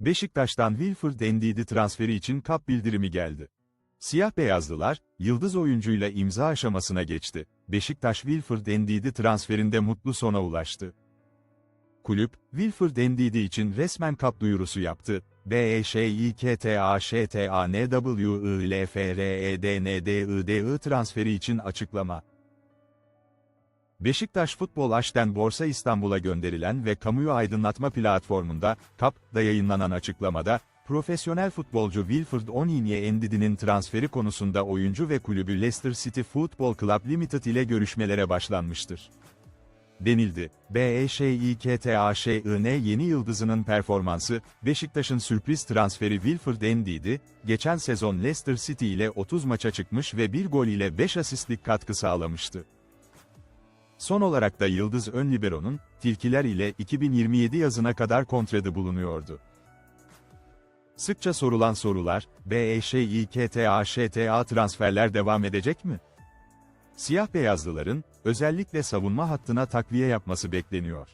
Beşiktaş'tan Wilfred Ndidi transferi için kap bildirimi geldi. Siyah beyazlılar, yıldız oyuncuyla imza aşamasına geçti. Beşiktaş Wilfred Ndidi transferinde mutlu sona ulaştı. Kulüp, Wilfred Ndidi için resmen kap duyurusu yaptı. E B-E-Ş-İ-K-T-A-Ş-T-A-N-W-I-L-F-R-E-D-N-D-I-D-I transferi için açıklama. Beşiktaş Futbol Aş'ten Borsa İstanbul'a gönderilen ve kamuyu aydınlatma platformunda, KAP'da yayınlanan açıklamada, profesyonel futbolcu Wilfred Onyenye Ndidi'nin transferi konusunda oyuncu ve kulübü Leicester City Football Club Limited ile görüşmelere başlanmıştır. Denildi. B-E-Ş-İ-K-T-A-Ş-I-N yeni yıldızının performansı, Beşiktaş'ın sürpriz transferi Wilfred Ndidi, geçen sezon Leicester City ile 30 maça çıkmış ve bir gol ile 5 asistlik katkı sağlamıştı. Son olarak da Yıldız Ön Libero'nun, Tilkiler ile 2027 yazına kadar kontratı bulunuyordu. Sıkça sorulan sorular, B-E-Ş-İ-K-T-A-Ş-T-A transferler devam edecek mi? Siyah beyazlıların, özellikle savunma hattına takviye yapması bekleniyor.